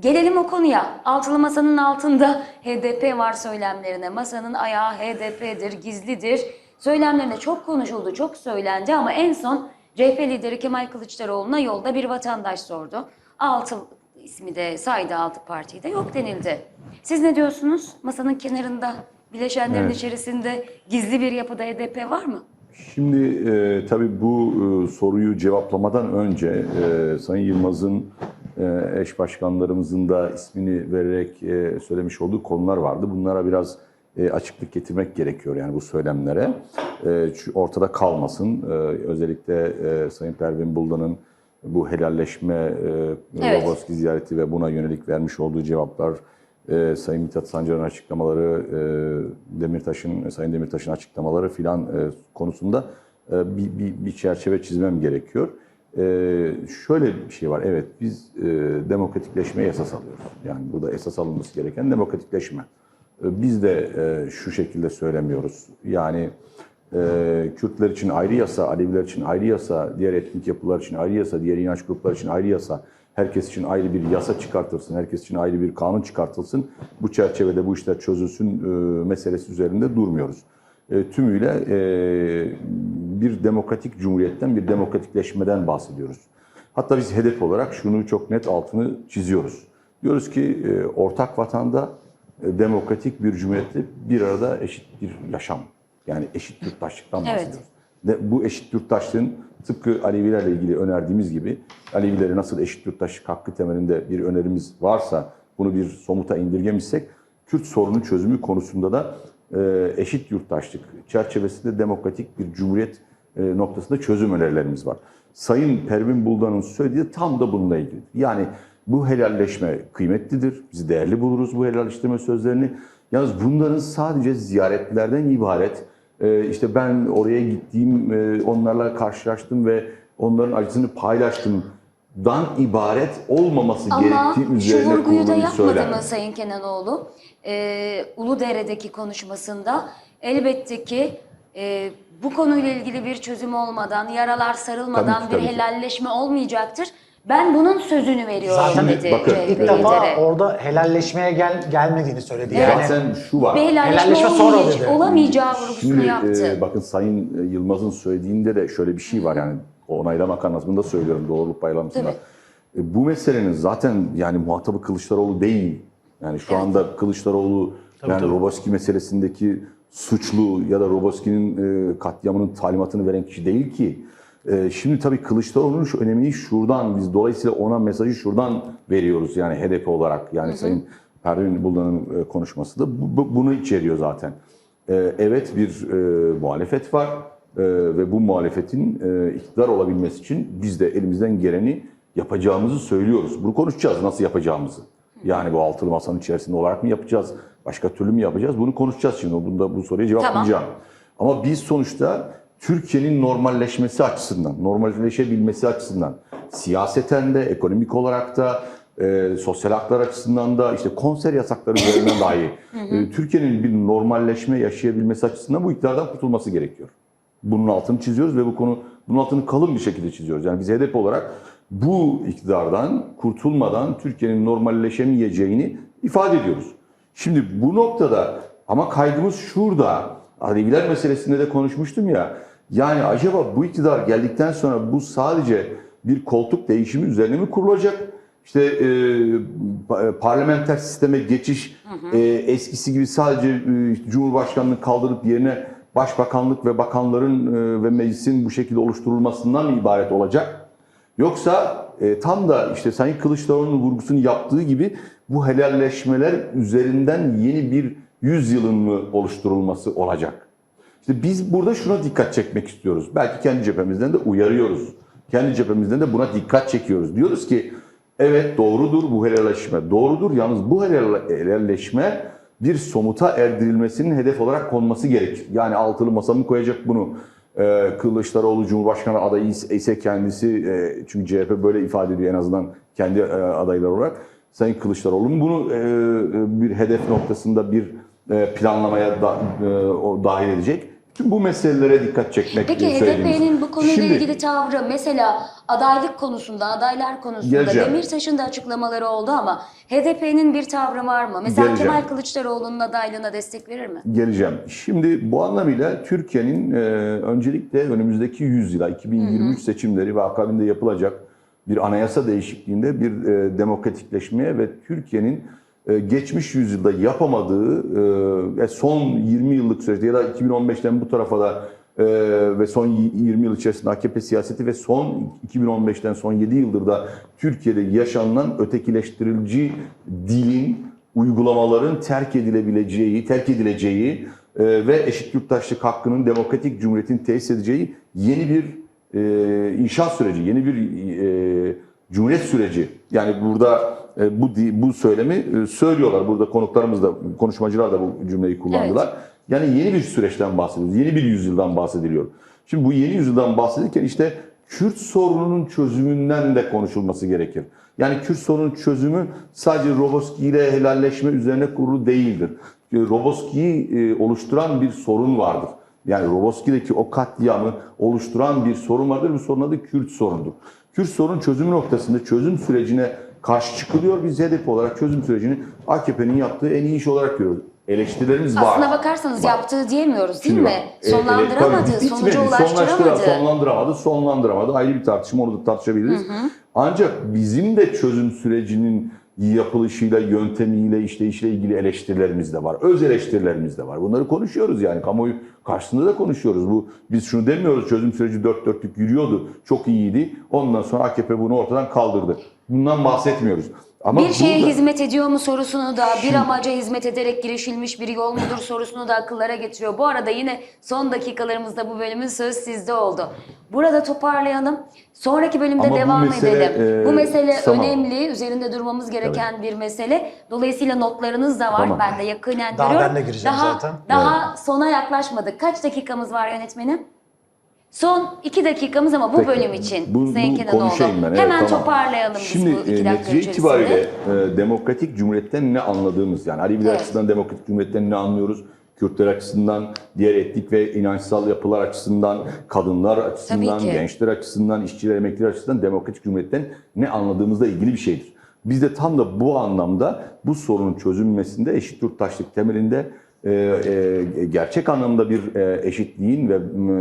Gelelim o konuya. Altılı masanın altında HDP var söylemlerine. Masanın ayağı HDP'dir, gizlidir. Söylemlerine çok konuşuldu, çok söylendi ama en son CHP lideri Kemal Kılıçdaroğlu'na yolda bir vatandaş sordu. Altı ismi de saydı altı partiyi de yok denildi. Siz ne diyorsunuz? Masanın kenarında, bileşenlerin Evet. içerisinde gizli bir yapıda HDP var mı? Şimdi e, tabii bu e, soruyu cevaplamadan önce e, Sayın Yılmaz'ın eş başkanlarımızın da ismini vererek e, söylemiş olduğu konular vardı. Bunlara biraz e, açıklık getirmek gerekiyor yani bu söylemlere. E, ortada kalmasın. E, özellikle e, Sayın Pervin Buldan'ın bu helalleşme, e, Evet. Roboski ziyareti ve buna yönelik vermiş olduğu cevaplar, e, Sayın Mithat Sancar'ın açıklamaları, e, Demirtaş'ın, Sayın Demirtaş'ın açıklamaları filan e, konusunda e, bir, bir, bir çerçeve çizmem gerekiyor. E, şöyle bir şey var, evet biz e, demokratikleşmeye esas alıyoruz. Yani burada esas alınması gereken demokratikleşme. E, biz de e, şu şekilde söylemiyoruz. Yani e, Kürtler için ayrı yasa, Aleviler için ayrı yasa, diğer etnik yapılar için ayrı yasa, diğer inanç grupları için ayrı yasa, herkes için ayrı bir yasa çıkartılsın, herkes için ayrı bir kanun çıkartılsın. Bu çerçevede bu işler çözülsün e, meselesi üzerinde durmuyoruz. E, tümüyle e, bir demokratik cumhuriyetten, bir demokratikleşmeden bahsediyoruz. Hatta biz hedef olarak şunu çok net altını çiziyoruz. Diyoruz ki e, ortak vatanda e, demokratik bir cumhuriyette bir arada eşit bir yaşam. Yani eşit yurttaşlıktan Evet. bahsediyoruz. De, bu eşit yurttaşlığın tıpkı Alevilerle ilgili önerdiğimiz gibi Alevilere nasıl eşit yurttaşlık hakkı temelinde bir önerimiz varsa bunu bir somuta indirgemişsek Kürt sorunu çözümü konusunda da e, eşit yurttaşlık çerçevesinde demokratik bir cumhuriyet noktasında çözüm önerilerimiz var. Sayın Pervin Buldan'ın söylediği tam da bununla ilgili. Yani bu helalleşme kıymetlidir. Biz değerli buluruz bu helalleştirme sözlerini. Yalnız bunların sadece ziyaretlerden ibaret. Ee, işte ben oraya gittiğim, e, onlarla karşılaştım ve onların acısını paylaştım. Dan ibaret olmaması Ama gerektiği şu üzerine vurguyu da kurulu bir yapmadı söylem. mı Sayın Kenanoğlu? Ee, Uludere'deki konuşmasında elbette ki e, bu konuyla ilgili bir çözüm olmadan, yaralar sarılmadan Tabii ki, bir tabii ki. helalleşme olmayacaktır. Ben bunun sözünü veriyorum Zaten dedi bakın, CHP İlk defa lideri. orada helalleşmeye gel gelmediğini söyledi. Yani Zaten şu var. Bir helalleşme, Helalleşme sonra olmayacak- dedi. olamayacağı vurgusunu Şimdi yaptı. e, bakın Sayın Yılmaz'ın söylediğinde de şöyle bir şey var yani onaylamak anlamında söylüyorum doğruluk paylaşmasında. Tabii. E, bu meselenin zaten yani muhatabı Kılıçdaroğlu değil. Yani şu Evet. anda Kılıçdaroğlu yani Roboski meselesindeki suçlu ya da Roboski'nin e, katliamının talimatını veren kişi değil ki. E, şimdi tabii Kılıçdaroğlu'nun şu önemini şuradan biz dolayısıyla ona mesajı şuradan veriyoruz yani HDP olarak yani Sayın Pervin Buldan'ın e, konuşması da bu- bu- bunu içeriyor zaten. Ee, evet bir e, muhalefet var e, ve bu muhalefetin e, iktidar olabilmesi için biz de elimizden geleni yapacağımızı söylüyoruz. Bunu konuşacağız nasıl yapacağımızı. Yani bu altılı masanın içerisinde olarak mı yapacağız, başka türlü mü yapacağız? Bunu konuşacağız şimdi. Bunda bu soruya cevaplayacağım. Ama biz sonuçta Türkiye'nin normalleşmesi açısından, normalleşebilmesi açısından siyaseten de, ekonomik olarak da, e, sosyal haklar açısından da, işte konser yasakları üzerinden dahi e, Türkiye'nin bir normalleşme yaşayabilmesi açısından bu iktidardan kurtulması gerekiyor. Bunun altını çiziyoruz ve bu konu bunun altını kalın bir şekilde çiziyoruz. Yani biz hedef olarak bu iktidardan kurtulmadan Türkiye'nin normalleşemeyeceğini ifade ediyoruz. Şimdi bu noktada ama kaygımız şurada. Aleviler meselesinde de konuşmuştum ya. Yani acaba bu iktidar geldikten sonra bu sadece bir koltuk değişimi üzerine mi kurulacak? İşte e, pa- parlamenter sisteme geçiş e, eskisi gibi sadece e, Cumhurbaşkanlığı kaldırıp yerine başbakanlık ve bakanların e, ve meclisin bu şekilde oluşturulmasından mı ibaret olacak? Yoksa e, tam da işte Sayın Kılıçdaroğlu'nun vurgusunu yaptığı gibi bu helalleşmeler üzerinden yeni bir yüzyılın mı oluşturulması olacak? İşte biz burada şuna dikkat çekmek istiyoruz. Belki kendi cephemizden de uyarıyoruz. Kendi cephemizden de buna dikkat çekiyoruz. Diyoruz ki evet doğrudur bu helalleşme. Doğrudur yalnız bu helal- helalleşme bir somuta erdirilmesinin hedef olarak konması gerekir. Yani altılı masa mı koyacak bunu? Ee, Kılıçdaroğlu Cumhurbaşkanı adayı ise kendisi e, çünkü CHP böyle ifade ediyor en azından kendi e, adayları olarak. Sayın Kılıçdaroğlu'nun bunu e, e, bir hedef noktasında bir e, planlamaya da, e, o dahil edecek. Tüm bu meselelere dikkat çekmek Peki. HDP'nin bu konuyla Şimdi- ilgili tavrı mesela adaylık konusunda, adaylar konusunda Geleceğim. Demirtaş'ın da açıklamaları oldu ama HDP'nin bir tavrı var mı? Mesela Geleceğim. Kemal Kılıçdaroğlu'nun adaylığına destek verir mi? geleceğim. Şimdi bu anlamıyla Türkiye'nin e, öncelikle önümüzdeki 100 yıla 2023 seçimleri ve akabinde yapılacak bir anayasa değişikliğinde bir e, demokratikleşmeye ve Türkiye'nin geçmiş yüzyılda yapamadığı e, ve son 20 yıllık süreçte ya da 2015'ten bu tarafa da e, ve son y- 20 yıl içerisinde AKP siyaseti ve son 2015'ten son 7 yıldır da Türkiye'de yaşanılan ötekileştirici dilin uygulamaların terk edilebileceği, terk edileceği e, ve eşit yurttaşlık hakkının demokratik cumhuriyetin tesis edeceği yeni bir e, inşaat süreci, yeni bir e, cumhuriyet süreci. Yani burada e, bu di- bu söylemi e, söylüyorlar. Burada konuklarımız da, konuşmacılar da bu cümleyi kullandılar. Yani yeni bir süreçten bahsediyoruz. Yeni bir yüzyıldan bahsediliyor. Şimdi bu yeni yüzyıldan bahsedilirken işte Kürt sorununun çözümünden de konuşulması gerekir. Yani Kürt sorunun çözümü sadece Roboski ile helalleşme üzerine kurulu değildir. E, Roboski'yi e, oluşturan bir sorun vardır. Yani Roboski'deki o katliamı oluşturan bir sorun vardır. Bu sorunun adı Kürt sorundur. Kürt sorunun çözümü noktasında çözüm sürecine karşı çıkılıyor. Biz HDP olarak çözüm sürecini AKP'nin yaptığı en iyi iş olarak görüyoruz. Eleştirilerimiz var. Aslına bakarsanız Var. yaptığı diyemiyoruz değil mi? bak, e, Sonlandıramadı, e, tabii sonuca ulaştıramadı. Sonlandıramadı, sonlandıramadı. Ayrı bir tartışma, onu da tartışabiliriz. Ancak bizim de çözüm sürecinin yapılışıyla, yöntemiyle, işleyişle ilgili eleştirilerimiz de var. Öz eleştirilerimiz de var. Bunları konuşuyoruz yani. Kamuoyu karşısında da konuşuyoruz. Bu Biz şunu demiyoruz, çözüm süreci dört dörtlük yürüyordu, çok iyiydi. Ondan sonra AKP bunu ortadan kaldırdı. Bundan bahsetmiyoruz. Ama Bir şeye burada- hizmet ediyor mu sorusunu da, bir amaca hizmet ederek girişilmiş bir yol mudur sorusunu da akıllara getiriyor. Bu arada yine son dakikalarımızda bu bölümün söz sizde oldu. Burada toparlayalım. Sonraki bölümde Ama bu devam mesele, edelim. e, bu mesele tamam. önemli, üzerinde durmamız gereken bir mesele. Dolayısıyla notlarınız da var. Tamam. Ben de yakinen Daha görüyorum. ben de gireceğim daha, zaten. Daha sona yaklaşmadık. Kaç dakikamız var yönetmenim? Son iki dakikamız ama bu Peki. bölüm için Bu- bu Sayın Kenanoğlu. konuşayım ben, evet, Hemen tamam. toparlayalım biz Şimdi bu iki e, dakika netice içerisinde. itibariyle e, demokratik cumhuriyetten ne anladığımız yani Aleviler Evet. açısından demokratik cumhuriyetten ne anlıyoruz? Kürtler açısından, diğer etnik ve inançsal yapılar açısından, kadınlar açısından, gençler açısından, işçiler, emekliler açısından demokratik cumhuriyetten ne anladığımızla ilgili bir şeydir. Biz de tam da bu anlamda bu sorunun çözülmesinde eşit yurttaşlık temelinde e, e, gerçek anlamda bir e, eşitliğin ve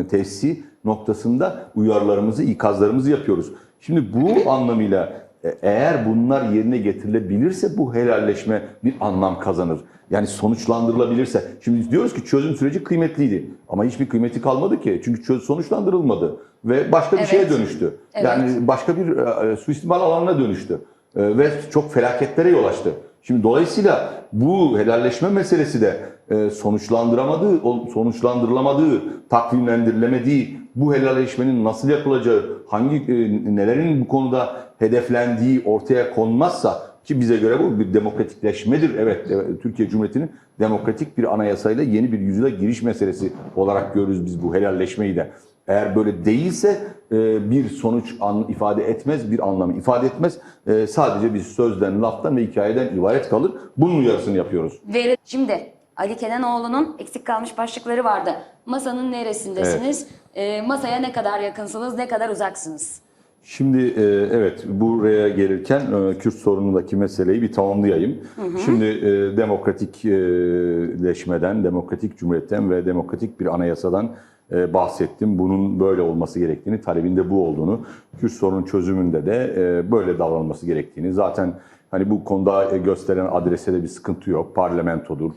tesisi noktasında uyarılarımızı, ikazlarımızı yapıyoruz. Şimdi bu anlamıyla e, eğer bunlar yerine getirilebilirse bu helalleşme bir anlam kazanır. Yani sonuçlandırılabilirse. Şimdi diyoruz ki çözüm süreci kıymetliydi. Ama hiçbir kıymeti kalmadı ki. Çünkü çöz sonuçlandırılmadı. Ve başka bir Evet. şeye dönüştü. Evet. Yani başka bir e, suistimal alanına dönüştü. E, ve çok felaketlere yol açtı. Şimdi dolayısıyla bu helalleşme meselesi de e, sonuçlandıramadığı, sonuçlandırılamadığı, takvimlendirilemediği, bu helalleşmenin nasıl yapılacağı, hangi e, nelerin bu konuda hedeflendiği ortaya konmazsa ki bize göre bu bir demokratikleşmedir. Evet, e, Türkiye Cumhuriyeti'nin demokratik bir anayasayla yeni bir yüzyıla giriş meselesi olarak görürüz biz bu helalleşmeyi de. Eğer böyle değilse e, bir sonuç ifade etmez, bir anlamı ifade etmez. E, Sadece bir sözden, laftan ve hikayeden ibaret kalır. Bunun uyarısını yapıyoruz. Şimdi Ali Kenanoğlu'nun eksik kalmış başlıkları vardı. Masanın neresindesiniz? Ee, masaya ne kadar yakınsınız, ne kadar uzaksınız? Şimdi e, evet buraya gelirken e, Kürt sorunundaki meseleyi bir tamamlayayım. Şimdi e, demokratikleşmeden, demokratik cumhuriyetten ve demokratik bir anayasadan e, bahsettim. Bunun böyle olması gerektiğini, talebinde bu olduğunu, Kürt sorunun çözümünde de e, böyle davranılması gerektiğini. Zaten hani bu konuda e, gösteren adrese de bir sıkıntı yok. Parlamentodur.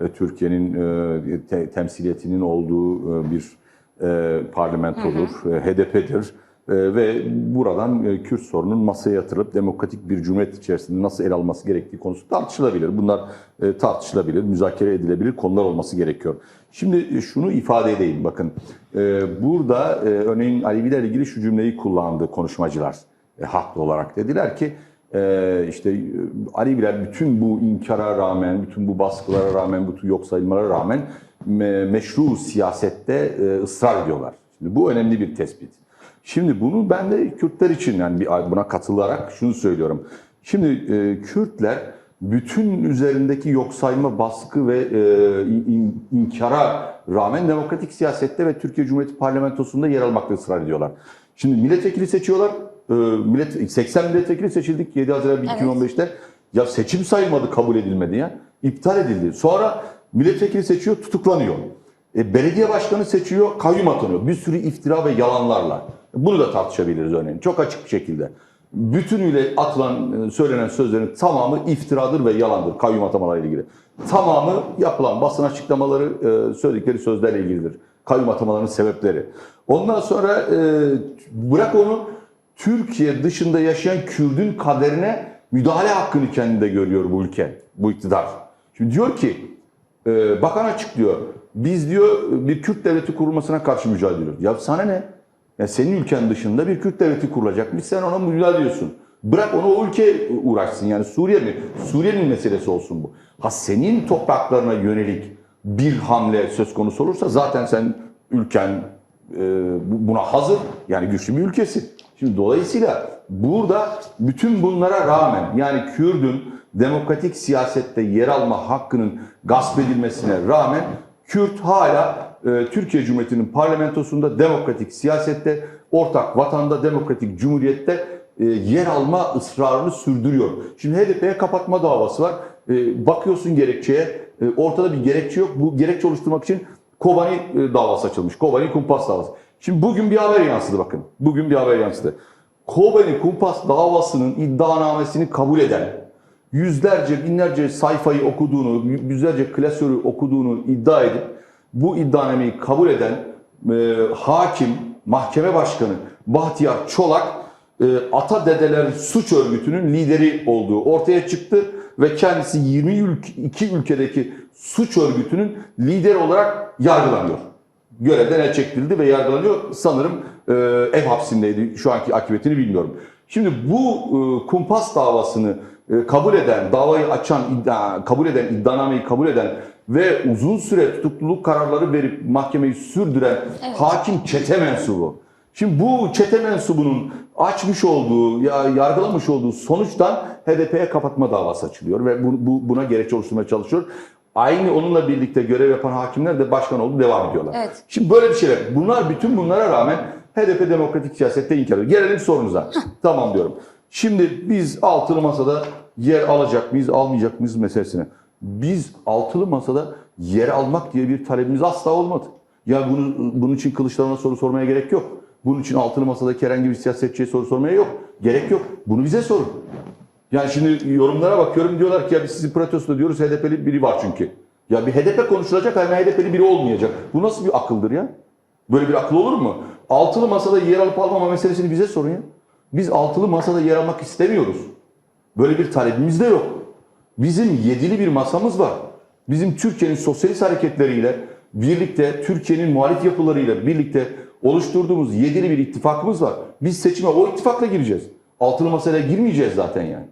E, e, Türkiye'nin te- temsiliyetinin olduğu bir parlamentodur, e, HDP'dir. Ve buradan Kürt sorunun masaya yatırılıp demokratik bir cumhuriyet içerisinde nasıl ele alması gerektiği konusu tartışılabilir. Bunlar tartışılabilir, müzakere edilebilir konular olması gerekiyor. Şimdi şunu ifade edeyim bakın. Burada örneğin Alevilerle ilgili şu cümleyi kullandı konuşmacılar. E, haklı olarak dediler ki e, işte e, Aleviler bütün bu inkara rağmen, bütün bu baskılara rağmen, bütün yok sayılmalara rağmen me- meşru siyasette e, ısrar ediyorlar. Şimdi bu önemli bir tespit. Şimdi bunu ben de Kürtler için yani bir buna katılarak şunu söylüyorum. Şimdi e, Kürtler bütün üzerindeki yok sayma, baskı ve e, in- inkara rağmen demokratik siyasette ve Türkiye Cumhuriyeti Parlamentosu'nda yer almakta ısrar ediyorlar. Şimdi milletvekili seçiyorlar. E, millet 80 milletvekili seçildik 7 Haziran Evet. 2015'te. Ya seçim sayılmadı, kabul edilmedi ya. İptal edildi. Sonra milletvekili seçiyor, tutuklanıyor. E, belediye başkanı seçiyor, kayyum atanıyor. Bir sürü iftira ve yalanlarla. Bunu da tartışabiliriz örneğin. Çok açık bir şekilde. Bütünüyle atılan, e, söylenen sözlerin tamamı iftiradır ve yalandır kayyum atamalarıyla ilgili. Tamamı yapılan basın açıklamaları, e, söyledikleri sözlerle ilgilidir. Kayyum atamalarının sebepleri. Ondan sonra e, bırak onu Türkiye dışında yaşayan Kürdün kaderine müdahale hakkını kendinde görüyor bu ülke, bu iktidar. Şimdi diyor ki, e, bakan açıklıyor, biz diyor bir Kürt devleti kurulmasına karşı mücadele ediyoruz. Ya sana ne? Ya senin ülken dışında bir Kürt devleti kurulacakmış, sen ona müdahale ediyorsun. Bırak onu o ülke uğraşsın yani Suriye mi? Suriye'nin meselesi olsun bu. Ha senin topraklarına yönelik bir hamle söz konusu olursa zaten sen ülken e, bu- buna hazır yani güçlü bir ülkesi. Şimdi dolayısıyla burada bütün bunlara rağmen yani Kürdün demokratik siyasette yer alma hakkının gasp edilmesine rağmen Kürt hala e, Türkiye Cumhuriyeti'nin parlamentosunda demokratik siyasette ortak vatanda demokratik cumhuriyette e, yer alma ısrarını sürdürüyor. Şimdi HDP'ye kapatma davası var. E, bakıyorsun gerekçeye e, ortada bir gerekçe yok. Bu gerekçe oluşturmak için Kobani e, davası açılmış. Kobani kumpas davası. Şimdi bugün bir haber yansıdı bakın. Bugün bir haber yansıdı. Kobani kumpas davasının iddianamesini kabul eden, yüzlerce binlerce sayfayı okuduğunu, yüzlerce klasörü okuduğunu iddia edip bu iddianameyi kabul eden e, hakim, mahkeme başkanı Bahtiyar Çolak e, Ata Dedeler Suç Örgütü'nün lideri olduğu ortaya çıktı ve kendisi 22 ülkedeki suç örgütünün lideri olarak yargılanıyor. Görevden el çektirildi ve yargılanıyor. Sanırım e, ev hapsindeydi. Şu anki akıbetini bilmiyorum. Şimdi bu e, kumpas davasını e, kabul eden, davayı açan, iddia, kabul eden, iddianameyi kabul eden ve uzun süre tutukluluk kararları verip mahkemeyi sürdüren hakim çete mensubu. Şimdi bu çete mensubunun açmış olduğu, ya yargılamış olduğu sonuçtan HDP'ye kapatma davası açılıyor ve bu, bu- buna gerekçe oluşturmaya çalışıyor. Aynı onunla birlikte görev yapan hakimler de başkan oldu devam ediyorlar. Evet. Şimdi böyle bir şeyler. Bunlar bütün bunlara rağmen HDP demokratik siyasette inkar ediyor. Gelelim sorunuza. tamam diyorum. Şimdi biz altılı masada yer alacak mıyız, almayacak mıyız meselesine. Biz altılı masada yer almak diye bir talebimiz asla olmadı. Ya bunu, bunun için Kılıçdaroğlu'na soru sormaya gerek yok. Bunun için altılı masadaki herhangi bir siyasetçiye soru sormaya yok. Gerek yok. Bunu bize sorun. Yani şimdi yorumlara bakıyorum diyorlar ki ya biz sizin protesto diyoruz HDP'li biri var çünkü. Ya bir HDP konuşulacak ama HDP'li biri olmayacak. Bu nasıl bir akıldır ya? Böyle bir akıl olur mu? Altılı masada yer alıp almama meselesini bize sorun ya. Biz altılı masada yer almak istemiyoruz. Böyle bir talebimiz de yok. Bizim yedili bir masamız var. Bizim Türkiye'nin sosyalist hareketleriyle birlikte Türkiye'nin muhalif yapılarıyla birlikte oluşturduğumuz yedili bir ittifakımız var. Biz seçime o ittifakla gireceğiz. Altılı masaya girmeyeceğiz zaten yani.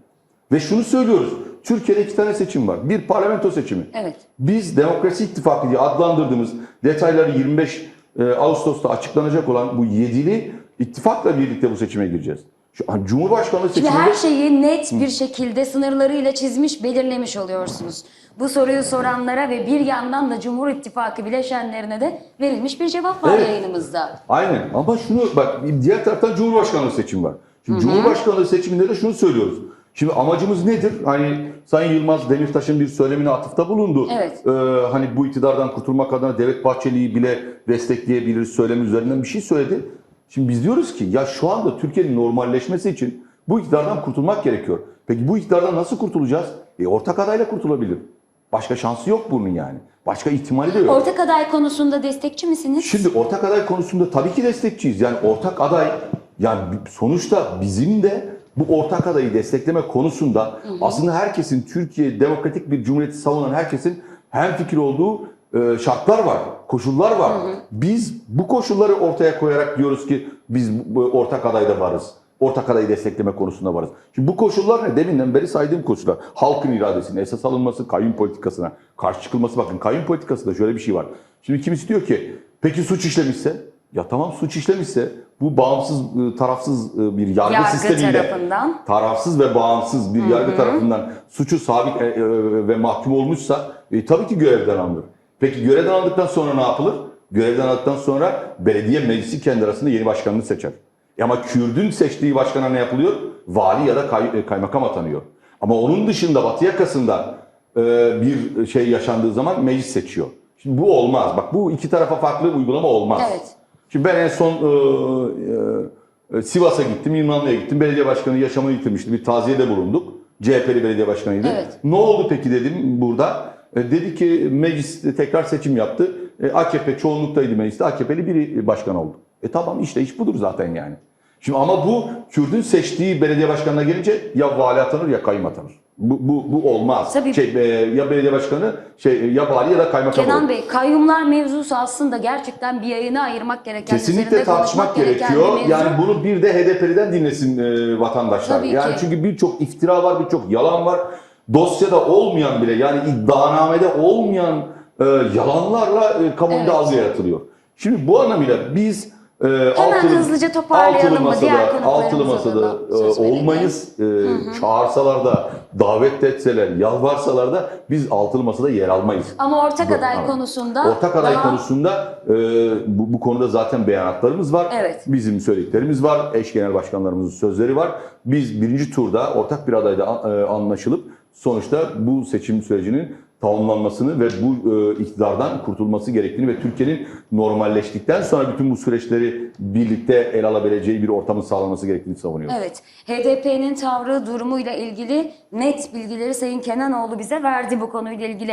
Ve şunu söylüyoruz. Türkiye'de iki tane seçim var. Bir parlamento seçimi. Evet. Biz Demokrasi İttifakı diye adlandırdığımız detayları 25 e, Ağustos'ta açıklanacak olan bu yedili ittifakla birlikte bu seçime gireceğiz. Şu an Cumhurbaşkanlığı Şimdi seçiminde her şeyi net bir şekilde sınırlarıyla çizmiş, belirlemiş oluyorsunuz. Bu soruyu soranlara ve bir yandan da Cumhur İttifakı bileşenlerine de verilmiş bir cevap var Evet. yayınımızda. Aynen ama şunu bak diğer taraftan Cumhurbaşkanlığı seçimi var. Şimdi Cumhurbaşkanlığı seçiminde de şunu söylüyoruz. Şimdi amacımız nedir? Hani Sayın Yılmaz Demirtaş'ın bir söylemine atıfta bulundu. Evet. Ee, hani bu iktidardan kurtulmak adına Devlet Bahçeli'yi bile destekleyebiliriz söylemi üzerinden bir şey söyledi. Şimdi biz diyoruz ki ya şu anda Türkiye'nin normalleşmesi için bu iktidardan kurtulmak gerekiyor. Peki bu iktidardan nasıl kurtulacağız? E ortak adayla kurtulabilir. Başka şansı yok bunun yani. Başka ihtimali de yok. Ortak aday konusunda destekçi misiniz? Şimdi ortak aday konusunda tabii ki destekçiyiz. Yani ortak aday yani sonuçta bizim de bu ortak adayı destekleme konusunda aslında herkesin Türkiye demokratik bir cumhuriyeti savunan herkesin hem fikir olduğu e, şartlar var, koşullar var. Biz bu koşulları ortaya koyarak diyoruz ki biz bu ortak adayda varız. Ortak adayı destekleme konusunda varız. Şimdi bu koşullar ne? Deminden beri saydığım koşullar. Halkın iradesine esas alınması, kayyum politikasına karşı çıkılması. Bakın kayyum politikasında şöyle bir şey var. Şimdi kimisi diyor ki peki suç işlemişse? Ya tamam suç işlemişse bu bağımsız, e, tarafsız e, bir yargı, Yargı sistemiyle tarafından. tarafsız ve bağımsız bir yargı tarafından suçu sabit e, e, ve mahkum olmuşsa e, tabii ki görevden alınır. Peki görevden aldıktan sonra ne yapılır? Görevden aldıktan sonra belediye meclisi kendi arasında yeni başkanını seçer. E ama Kürdün seçtiği başkana ne yapılıyor? Vali ya da kay- kaymakam atanıyor. Ama onun dışında Batı yakasında e, bir şey yaşandığı zaman meclis seçiyor. Şimdi bu olmaz. Bak bu iki tarafa farklı uygulama olmaz. Evet. Şimdi ben en son e, e, Sivas'a gittim, İmranlı'ya gittim. Belediye başkanı yaşamını yitirmişti. Bir taziyede bulunduk. CHP'li belediye başkanıydı. Evet. Ne oldu peki dedim burada. E, dedi ki meclis tekrar seçim yaptı. E, AKP çoğunluktaydı mecliste. AKP'li biri başkan oldu. E tamam işte iş budur zaten yani. Şimdi ama bu Kürdün seçtiği belediye başkanına gelince ya vali atanır ya kayım atanır. Bu, bu, bu olmaz. Tabii. Şey, e, ya belediye başkanı şey ya vali ya da kaymakam olur. Kenan Bey, kayyumlar mevzusu aslında gerçekten bir yayına ayırmak gereken, Kesinlikle tartışmak gerekiyor. Yani bunu bir de HDP'liden dinlesin e, vatandaşlar. Tabii yani ki. çünkü birçok iftira var, birçok yalan var. Dosyada olmayan bile yani iddianamede olmayan e, yalanlarla e, kamuoyunda Evet. algı yaratılıyor. Şimdi bu anlamıyla biz e, Hemen hızlıca toparlayalım mı? Diğer masada, altılı masada e, olmayız. E, çağırsalar da, davet etseler, yalvarsalar da biz altılı masada yer almayız. Ama ortak Bu- aday konusunda Ortak aday daha- konusunda e, bu, bu konuda zaten beyanatlarımız var. Evet. Bizim söylediklerimiz var. Eş genel başkanlarımızın sözleri var. Biz birinci turda ortak bir adayda e, anlaşılıp sonuçta bu seçim sürecinin tamamlanmasını ve bu e, iktidardan kurtulması gerektiğini ve Türkiye'nin normalleştikten sonra bütün bu süreçleri birlikte el alabileceği bir ortamın sağlanması gerektiğini savunuyoruz. Evet, HDP'nin tavrı durumuyla ilgili net bilgileri Sayın Kenanoğlu bize verdi bu konuyla ilgili.